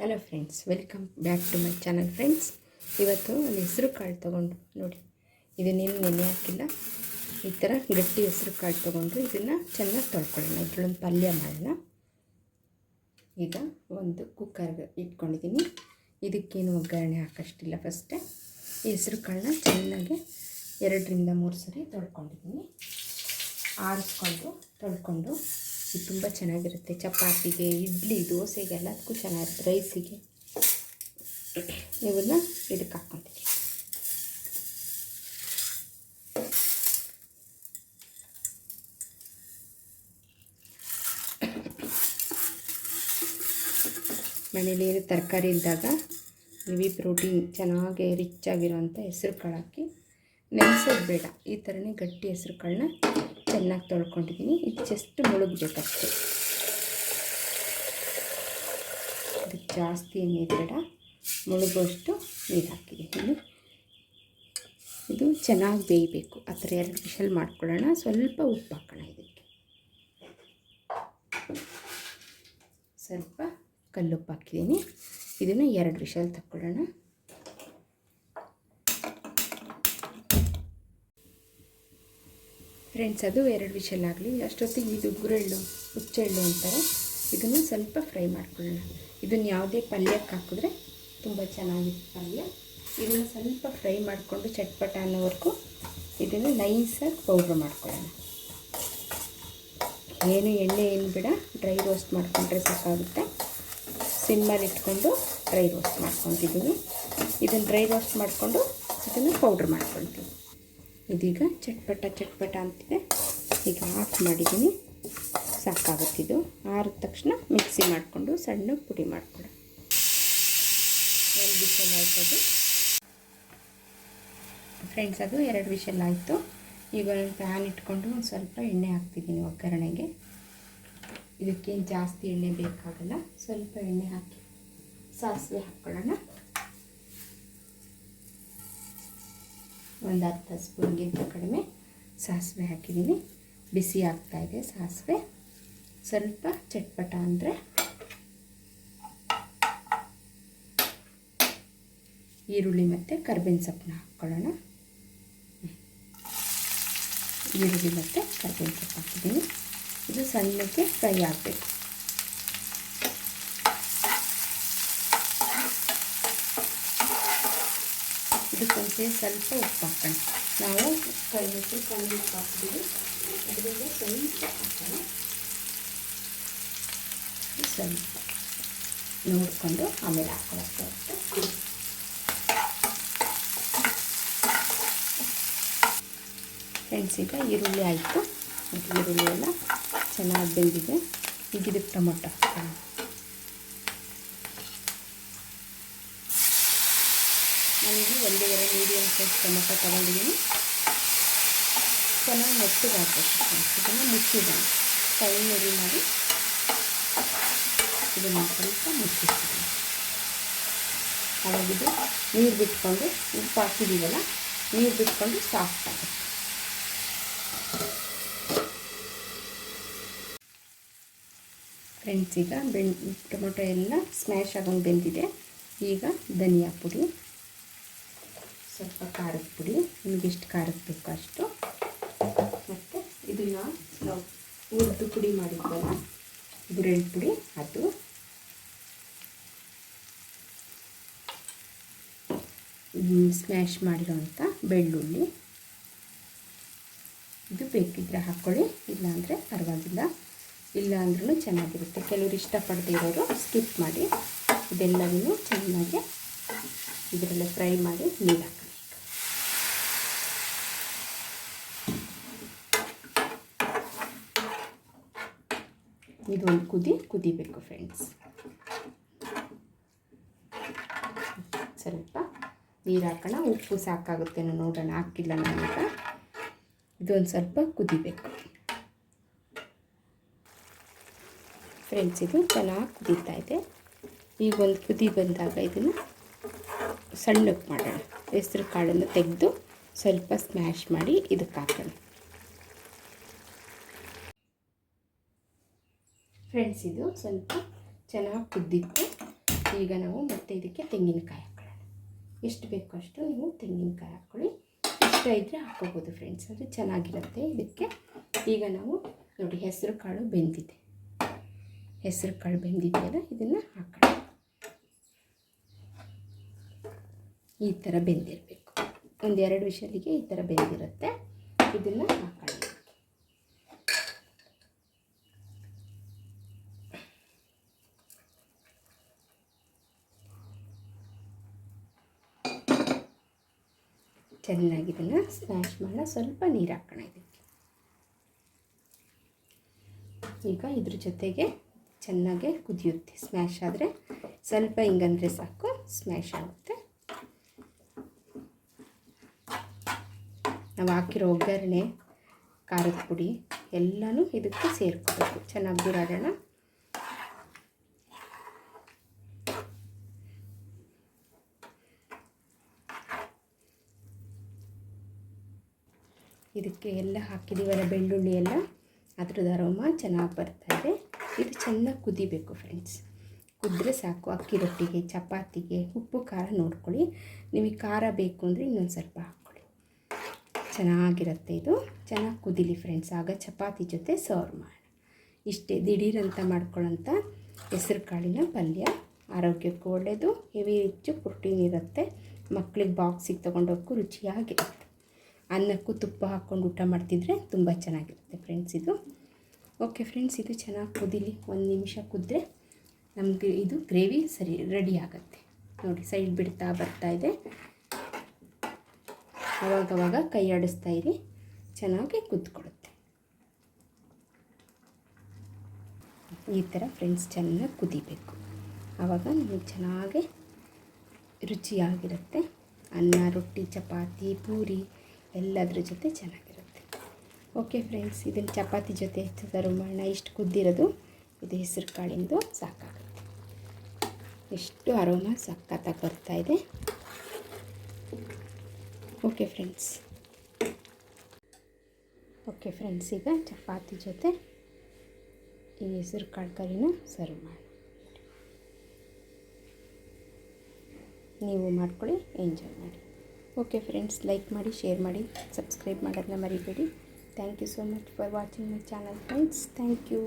Hello friends welcome back to my channel friends ಇವತ್ತು ಒಂದು ಹೆಸರು ಕಾಳು ತೊಗೊಂಡು ನೋಡಿ. ಇದನ್ನೇನು ನೆನೆ ಹಾಕಿಲ್ಲ. ಈ ಥರ ಗಟ್ಟಿ ಹೆಸರು ಕಾಳು ತೊಗೊಂಡು ಇದನ್ನು ಚೆನ್ನಾಗಿ ತೊಳ್ಕೊಳ್ಳೋಣ. ಇದ್ರೊಂದು ಪಲ್ಯ ಮಾಡೋಣ. ಈಗ ಒಂದು ಕುಕ್ಕರ್ಗೆ ಇಟ್ಕೊಂಡಿದ್ದೀನಿ. ಇದಕ್ಕೇನು ಒಗ್ಗರಣೆ ಹಾಕೋಷ್ಟಿಲ್ಲ ಫಸ್ಟೇ ಈ ಹೆಸರು ಕಾಳನ್ನ ಚೆನ್ನಾಗಿ ಎರಡರಿಂದ ಮೂರು ಸರಿ ತೊಳ್ಕೊಂಡಿದ್ದೀನಿ. ಆರಿಸ್ಕೊಂಡು, ತೊಳ್ಕೊಂಡು ಇದು ತುಂಬ ಚೆನ್ನಾಗಿರುತ್ತೆ. ಚಪಾತಿಗೆ, ಇಡ್ಲಿ, ದೋಸೆಗೆ ಎಲ್ಲದಕ್ಕೂ ಚೆನ್ನಾಗಿರುತ್ತೆ. ರೈಸಿಗೆ ಇವನ್ನ ಇದಕ್ಕೆ ಹಾಕ್ಕೊತೀವಿ. ಮನೇಲಿ ಏನು ತರಕಾರಿ ಇದ್ದಾಗ ಹೆವಿ ಪ್ರೋಟೀನ್ ಚೆನ್ನಾಗಿ ರಿಚ್ ಆಗಿರೋಂಥ ಹೆಸ್ರು ಕಾಳು ಹಾಕಿ ನೆನೆಸೋದು ಬೇಡ. ಈ ಥರನೇ ಗಟ್ಟಿ ಹೆಸ್ರು ಕಾಳನ್ನ ಚೆನ್ನಾಗಿ ತೊಳ್ಕೊಂಡಿದ್ದೀನಿ. ಇದು ಜಸ್ಟ್ ಮುಳುಗಬೇಕಷ್ಟೆ. ಇದು ಜಾಸ್ತಿ ನೀರು ಬೇಡ. ಮುಳುಗುವಷ್ಟು ನೀರು ಹಾಕಿದ್ದೀನಿ. ಇದು ಚೆನ್ನಾಗಿ ಬೇಯಬೇಕು. ಆ ಥರ ಎರಡು ವಿಷಲ್ ಮಾಡ್ಕೊಳ್ಳೋಣ. ಸ್ವಲ್ಪ ಉಪ್ಪು ಹಾಕೋಣ ಇದಕ್ಕೆ. ಸ್ವಲ್ಪ ಕಲ್ಲುಪ್ಪು ಹಾಕಿದ್ದೀನಿ. ಇದನ್ನು ಎರಡು ವಿಷಲ್ ತಗೊಳ್ಳೋಣ ಫ್ರೆಂಡ್ಸ್ ಅದು ಎರಡು ವಿಷಲ್ ಆಗಲಿ. ಅಷ್ಟೊತ್ತಿಗೆ ಇದು ಗುರೆಳ್ಳು ಹುಚ್ಚೆಳ್ಳು ಅಂತಾರೆ. ಇದನ್ನು ಸ್ವಲ್ಪ ಫ್ರೈ ಮಾಡ್ಕೊಳ್ಳೋಣ. ಇದನ್ನು ಯಾವುದೇ ಪಲ್ಯಕ್ಕೆ ಹಾಕಿದ್ರೆ ತುಂಬ ಚೆನ್ನಾಗಿತ್ತು ಪಲ್ಯ. ಇದನ್ನು ಸ್ವಲ್ಪ ಫ್ರೈ ಮಾಡಿಕೊಂಡು ಚಟ್ಪಟ ಅನ್ನೋವರೆಗೂ ಇದನ್ನು ನೈಸಾಗಿ ಪೌಡ್ರ್ ಮಾಡ್ಕೊಳ್ಳೋಣ. ಏನು ಎಣ್ಣೆ ಏನು ಬಿಡ ಡ್ರೈ ರೋಸ್ಟ್ ಮಾಡ್ಕೊಂಡ್ರೆ ಸಾಕಾಗುತ್ತೆ. ಸಿಮ್ಮಲ್ಲಿ ಇಟ್ಕೊಂಡು ಡ್ರೈ ರೋಸ್ಟ್ ಮಾಡ್ಕೊತಿದ್ದೀನಿ. ಇದನ್ನು ಡ್ರೈ ರೋಸ್ಟ್ ಮಾಡಿಕೊಂಡು ಇದನ್ನು ಪೌಡ್ರ್ ಮಾಡ್ಕೊಳ್ತೀನಿ. ಇದೀಗ ಚಟ್ಪಟ ಚಟ್ಪಟ ಅಂತಿದೆ. ಈಗ ಆಫ್ ಮಾಡಿದ್ದೀನಿ. ಸಾಕಾಗುತ್ತಿದ್ದು ಆರಿದ ತಕ್ಷಣ ಮಿಕ್ಸಿ ಮಾಡಿಕೊಂಡು ಸಣ್ಣ ಪುಡಿ ಮಾಡಿಕೊಡ ಎರಡು ವಿಷಲ್ ಆಯ್ತದು ಫ್ರೆಂಡ್ಸ್ ಅದು. ಎರಡು ವಿಷಲ್ ಆಯಿತು. ಈಗ ಪ್ಯಾನ್ ಇಟ್ಕೊಂಡು ಒಂದು ಸ್ವಲ್ಪ ಎಣ್ಣೆ ಹಾಕ್ತಿದ್ದೀನಿ ಒಗ್ಗರಣೆಗೆ. ಇದಕ್ಕೇನು ಜಾಸ್ತಿ ಎಣ್ಣೆ ಬೇಕಾಗಲ್ಲ. ಸ್ವಲ್ಪ ಎಣ್ಣೆ ಹಾಕಿ ಸಾಸಿವೆ ಹಾಕ್ಕೊಳ್ಳೋಣ. ಒಂದು ಹತ್ತು ಸ್ಪೂನ್ಗಿಂತ ಕಡಿಮೆ ಸಾಸಿವೆ ಹಾಕಿದ್ದೀನಿ. ಬಿಸಿ ಆಗ್ತಾಯಿದೆ ಸಾಸಿವೆ. ಸ್ವಲ್ಪ ಚಟ್ಪಟ ಅಂದರೆ ಈರುಳ್ಳಿ ಮತ್ತು ಕರ್ಬೇವಿನ ಸೊಪ್ಪನ್ನ ಹಾಕ್ಕೊಳ್ಳೋಣ ಈರುಳ್ಳಿ ಮತ್ತು ಕರ್ಬೇವಿನ ಸೊಪ್ಪು ಹಾಕಿದ್ದೀನಿ. ಇದು ಸಣ್ಣಕ್ಕೆ ಫ್ರೈ ಆಗಬೇಕು. ಇದಕ್ಕೊಂಚೆ ಸ್ವಲ್ಪ ಉಪ್ಪು ಹಾಕೋಣ. ನಾವು ಕೈ ಹೆಸರು ಕಣ್ಣು ಉಪ್ಪು ಹಾಕ್ತೀವಿ ಅದರಿಂದ ಸ್ವಲ್ಪ ಹಾಕೋಣ. ಸ್ವಲ್ಪ ನೋಡಿಕೊಂಡು ಆಮೇಲೆ ಹಾಕೊಳ್ಳೋಕ್ಕೆ ಫ್ರೆಂಡ್ಸ್, ಈಗ ಈರುಳ್ಳಿ ಆಯಿತು. ಈರುಳ್ಳಿ ಎಲ್ಲ ಚೆನ್ನಾಗಿ ಬೆಂದಿದೆ. ಈಗ ಇದಕ್ಕೆ ಟೊಮೊಟೊ ಹಾಕೋಣ. ನಾನಿದು ಒಂದೂವರೆ ಮೀಡಿಯಮ್ ಸೈಜ್ ಟೊಮೆಟೊ ತೊಗೊಂಡಿದ್ದೀನಿ. ಚೆನ್ನಾಗಿ ಮೆತ್ತಗೆ ಹಾಕಬೇಕು ಇದನ್ನು ಮುಚ್ಚಿದ ಕೈನಲ್ಲಿ ಮಾಡಿ ಇದನ್ನು ಸ್ವಲ್ಪ ಮುಚ್ಚಿಸ್ತೀನಿ ಅವಾಗಿದು ನೀರು ಬಿಟ್ಕೊಂಡು ಉಪ್ಪು ಹಾಕಿದ್ದೀವಲ್ಲ ನೀರು ಬಿಟ್ಕೊಂಡು ಸಾಫ್ಟ್ ಆಗುತ್ತೆ. ಫ್ರೆಂಡ್ಸ್ ಈಗ ಬೆಂಡ್ ಟೊಮೊಟೊ ಎಲ್ಲ ಸ್ಮ್ಯಾಶ್ ಆಗೊಂಡು ಬೆಂದಿದೆ. ಈಗ ಧನಿಯಾ ಪುಡಿ. ಖಾರದ ಪುಡಿ, ನಿಮಗೆ ಎಷ್ಟು ಖಾರದ ಬೇಕು ಅಷ್ಟು. ಮತ್ತು ಇದನ್ನು ನಾವು ಉರ್ದು ಪುಡಿ ಮಾಡಿದ್ವಲ್ಲ ಗುರೆಳ್ ಪುಡಿ, ಅದು. ಸ್ಮ್ಯಾಶ್ ಮಾಡಿರೋವಂಥ ಬೆಳ್ಳುಳ್ಳಿ. ಇದು ಬೇಕಿದ್ರೆ ಹಾಕ್ಕೊಳ್ಳಿ ಇಲ್ಲಾಂದರೆ ಪರವಾಗಿಲ್ಲ. ಇಲ್ಲ ಅಂದ್ರೂ ಚೆನ್ನಾಗಿರುತ್ತೆ. ಕೆಲವರು ಇಷ್ಟಪಡದೇ ಇರೋರು ಸ್ಕಿಪ್ ಮಾಡಿ. ಇದೆಲ್ಲವೂ ಚೆನ್ನಾಗಿ ಇದರಲ್ಲೇ ಫ್ರೈ ಮಾಡಿ, ನೀರು ಇದೊಂದು ಕುದಿ ಕುದಿಬೇಕು ಫ್ರೆಂಡ್ಸ್ ಸ್ವಲ್ಪ ನೀರು ಹಾಕೋಣ, ಉಪ್ಪು ಸಾಕಾಗುತ್ತೇನೋ ನೋಡೋಣ, ಹಾಕಿಲ್ಲ ನಾನೀಗ. ಇದೊಂದು ಸ್ವಲ್ಪ ಕುದಿಬೇಕು. ಫ್ರೆಂಡ್ಸ್ ಇದು ಚೆನ್ನಾಗಿ ಕುದೀತಾ ಇದೆ. ಈಗ ಒಂದು ಕುದಿ ಬಂದಾಗ ಇದನ್ನು ಸಣ್ಣಕ್ಕೆ ಮಾಡೋಣ. ಹೆಸ್ರು ಕಾಳನ್ನು ತೆಗೆದು ಸ್ವಲ್ಪ ಸ್ಮ್ಯಾಶ್ ಮಾಡಿ ಇದಕ್ಕೆ ಹಾಕೋಣ. ಫ್ರೆಂಡ್ಸ್ ಇದು ಸ್ವಲ್ಪ ಚೆನ್ನಾಗಿ ಕುದ್ದಿತ್ತು. ಈಗ ನಾವು ಮತ್ತೆ ಇದಕ್ಕೆ ತೆಂಗಿನಕಾಯಿ ಹಾಕೊಳ್ಳೋಣ ಎಷ್ಟು ಬೇಕು ಅಷ್ಟು ನೀವು ತೆಂಗಿನಕಾಯಿ ಹಾಕ್ಕೊಳ್ಳಿ ಇಷ್ಟ ಇದ್ದರೆ ಹಾಕ್ಕೋಬೋದು ಫ್ರೆಂಡ್ಸ್ ಅದು ಚೆನ್ನಾಗಿರುತ್ತೆ ಇದಕ್ಕೆ. ಈಗ ನಾವು ನೋಡಿ, ಹೆಸರು ಕಾಳು ಬೆಂದಿದೆ. ಹೆಸರು ಕಾಳು ಬೆಂದಿದೆಯಲ್ಲ, ಇದನ್ನು ಹಾಕೋಣ. ಈ ಥರ ಬೆಂದಿರಬೇಕು. ಒಂದು ಎರಡು ವಿಷಲಿಗೆ ಈ ಥರ ಬೆಂದಿರುತ್ತೆ. ಇದನ್ನು ಹಾಕೋಣ. ಚೆನ್ನಾಗಿ ಇದನ್ನು ಸ್ಮ್ಯಾಶ್ ಮಾಡೋಣ ಸ್ವಲ್ಪ ನೀರು ಹಾಕೋಣ ಇದಕ್ಕೆ. ಈಗ ಇದ್ರ ಜೊತೆಗೆ ಚೆನ್ನಾಗೆ ಕುದಿಯುತ್ತೆ. ಸ್ಮ್ಯಾಶ್ ಆದರೆ ಸ್ವಲ್ಪ ಹಿಂಗಂದರೆ ಸಾಕು ಸ್ಮ್ಯಾಶ್ ಆಗುತ್ತೆ. ನಾವು ಹಾಕಿರೋ ಒಗ್ಗರಣೆ, ಖಾರದ ಪುಡಿ ಎಲ್ಲನೂ ಇದಕ್ಕೆ ಸೇರ್ಕೋಬೇಕು. ಚೆನ್ನಾಗಿ ಗುರಾಡೋಣ ಇದಕ್ಕೆ ಎಲ್ಲ ಹಾಕಿದ್ದೀವಲ್ಲ ಬೆಳ್ಳುಳ್ಳಿ ಎಲ್ಲ. ಅದ್ರದ್ದು ಅರೋಮ ಚೆನ್ನಾಗಿ ಬರ್ತಾಯಿದೆ ಇದು. ಚೆನ್ನಾಗಿ ಕುದಿಬೇಕು ಫ್ರೆಂಡ್ಸ್ ಕುದ್ರೆ ಸಾಕು, ಅಕ್ಕಿ ರೊಟ್ಟಿಗೆ, ಚಪಾತಿಗೆ, ಉಪ್ಪು, ಖಾರ ನೋಡ್ಕೊಳ್ಳಿ. ನಿಮಗೆ ಖಾರ ಬೇಕು ಅಂದರೆ ಇನ್ನೊಂದು ಸ್ವಲ್ಪ ಹಾಕ್ಕೊಳ್ಳಿ. ಚೆನ್ನಾಗಿರುತ್ತೆ ಇದು. ಚೆನ್ನಾಗಿ ಕುದಿಲಿ ಫ್ರೆಂಡ್ಸ್ ಆಗ ಚಪಾತಿ ಜೊತೆ ಸರ್ವ್ ಮಾಡಿ ಇಷ್ಟೇ, ದಿಢೀರಂತ ಮಾಡ್ಕೊಳ್ಳೋಂಥ ಹೆಸರು ಕಾಳಿನ ಪಲ್ಯ. ಆರೋಗ್ಯಕ್ಕೂ ಒಳ್ಳೆಯದು ಹೆವಿ ಹೆಚ್ಚು ಪ್ರೋಟೀನ್ ಇರುತ್ತೆ. ಮಕ್ಕಳಿಗೆ ಬಾಕ್ಸಿಗೆ ತೊಗೊಂಡೋಗಕ್ಕೂ ರುಚಿಯಾಗಿರುತ್ತೆ. ಅನ್ನಕ್ಕೂ ತುಪ್ಪ ಹಾಕ್ಕೊಂಡು ಊಟ ಮಾಡ್ತಿದ್ರೆ ತುಂಬ ಚೆನ್ನಾಗಿರುತ್ತೆ ಫ್ರೆಂಡ್ಸ್ ಇದು. ಓಕೆ ಫ್ರೆಂಡ್ಸ್ ಇದು ಚೆನ್ನಾಗಿ ಕುದಿಲಿ, ಒಂದು ನಿಮಿಷ ಕುದ್ರೆ ನಮಗೆ ಇದು ಗ್ರೇವಿ ಸರಿ ರೆಡಿ ಆಗುತ್ತೆ. ನೋಡಿ ಸೈಡ್ ಬಿಡ್ತಾ ಬರ್ತಾ ಇದೆ. ಅವಾಗವಾಗ ಕೈ ಆಡಿಸ್ತಾ ಇರಿ, ಚೆನ್ನಾಗಿ ಕುದ್ಕೊಳ್ಳುತ್ತೆ ಈ ಥರ ಫ್ರೆಂಡ್ಸ್ ಚೆನ್ನಾಗಿ ಕುದಿಬೇಕು. ಆವಾಗ ನಮಗೆ ಚೆನ್ನಾಗಿ ರುಚಿಯಾಗಿರುತ್ತೆ. ಅನ್ನ, ರೊಟ್ಟಿ, ಚಪಾತಿ, ಪೂರಿ ಎಲ್ಲದ್ರ ಜೊತೆ ಚೆನ್ನಾಗಿರುತ್ತೆ. ಓಕೆ ಫ್ರೆಂಡ್ಸ್ ಇದನ್ನು ಚಪಾತಿ ಜೊತೆ ಸರ್ವ್ ಮಾಡೋಣ. ಇಷ್ಟು ಕುದ್ದಿರೋದು, ಇದು ಹೆಸರು ಕಾಳಿಂದು ಸಾಕಾಗುತ್ತೆ. ಎಷ್ಟು ಅರೋಮ ಸಕ್ಕತ್ತಾಗಿ ಬರ್ತಾ ಇದೆ. ಓಕೆ ಫ್ರೆಂಡ್ಸ್ ಓಕೆ ಫ್ರೆಂಡ್ಸ್ ಈಗ ಚಪಾತಿ ಜೊತೆ ಈ ಹೆಸರು ಕಾಳು ಕರಿನ ಸರ್ವ್ ಮಾಡಿ ನೀವು ಮಾಡ್ಕೊಳ್ಳಿ ಎಂಜಾಯ್ ಮಾಡಿ. ಓಕೆ ಫ್ರೆಂಡ್ಸ್ ಲೈಕ್ ಮಾಡಿ ಶೇರ್ ಮಾಡಿ ಸಬ್ಸ್ಕ್ರೈಬ್ ಮಾಡೋದನ್ನ ಮರಿಬೇಡಿ. Thank you so much for watching my channel friends thank you